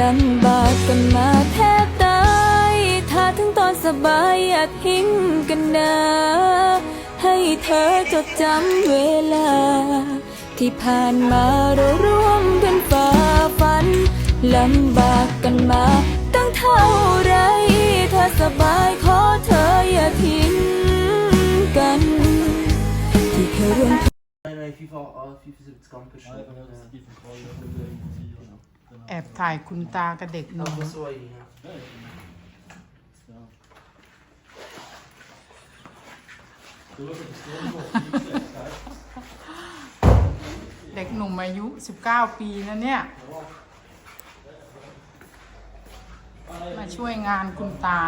ลำบากกันมาแทบตายถ้าถึงตอนสบายอย่าทิ้งกันนะให้เธอจดจำเวลา ที่ผ่านมาเราร่วมกันฝ่าฟันลำบากกันมาตั้งเท่าไรถ้าสบายขอเธออย่าทิ้งกัน ที่เคยร่วม Nee, nee, FIFA, FIFA 70 kanker. Ja, ik แอบถ่ายคุณตากับเด็กหนุ่มเด็กหนุ่มอายุ 19 ปีนะเนี่ย มาช่วยงานคุณตา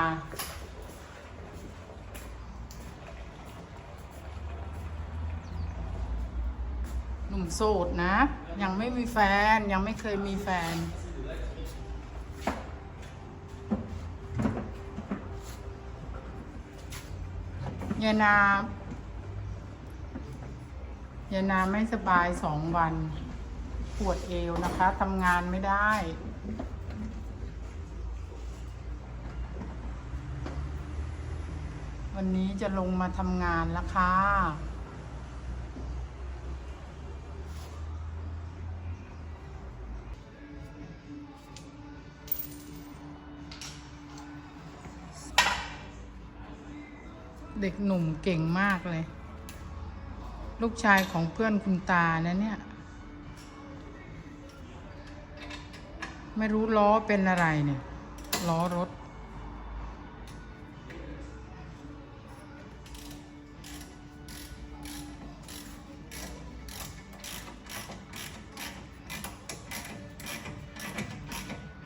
นุ่มโสดนะ ยังไม่มีแฟนยังไม่เคยมีแฟน ยายนายายนาไม่สบายสองวัน ปวดเอวนะคะทำงานไม่ได้วันนี้จะลงมาทำงานแล้วค่ะ เด็กหนุ่มเก่งมากเลย ลูกชายของเพื่อนคุณตานะเนี่ย ไม่รู้ล้อเป็นอะไรเนี่ย ล้อรถ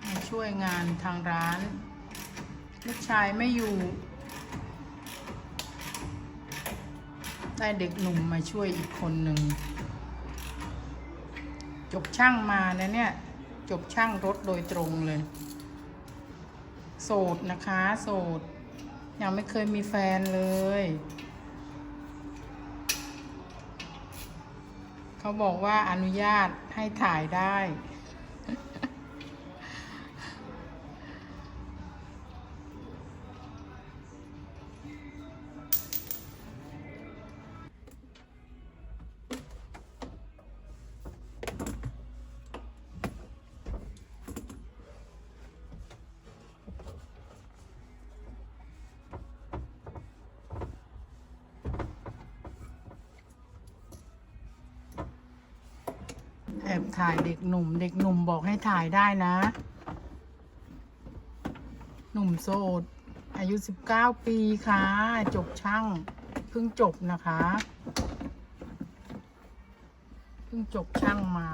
มาช่วยงานทางร้าน ลูกชายไม่อยู่ ได้เด็กหนุ่มมาช่วยอีกคนหนึ่ง จบช่างมานะเนี่ย จบช่างรถโดยตรงเลย โสดนะคะ โสด ยังไม่เคยมีแฟนเลย เขาบอกว่าอนุญาตให้ถ่ายได้ อบถ่ายเด็กหนุ่ม เด็กหนุ่มบอกให้ถ่ายได้นะ หนุ่มโสด อายุสิบเก้าปีค่ะ จบช่างเพิ่งจบนะคะเพิ่งจบช่างมา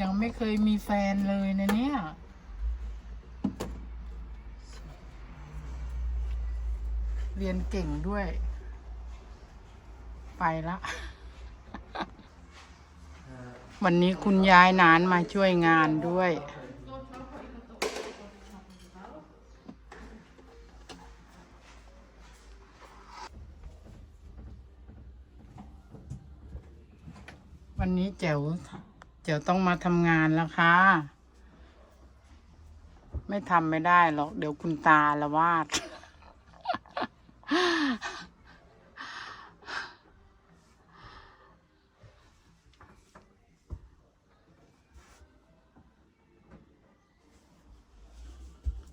ยังไม่เคยมีแฟนเลยนะเนี่ยเรียนเก่งด้วย ไปละ วันนี้คุณยายหนานมาช่วยงานด้วย วันนี้แจ๋วแจ๋วต้องมาทำงานแล้วค่ะ ไม่ทำไม่ได้หรอก เดี๋ยวคุณตาละวาด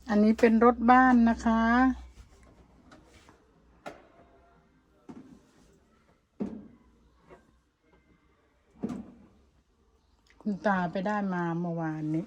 อันนี้เป็นรถบ้านนะคะ คุณตาไปได้มาเมื่อวานนี้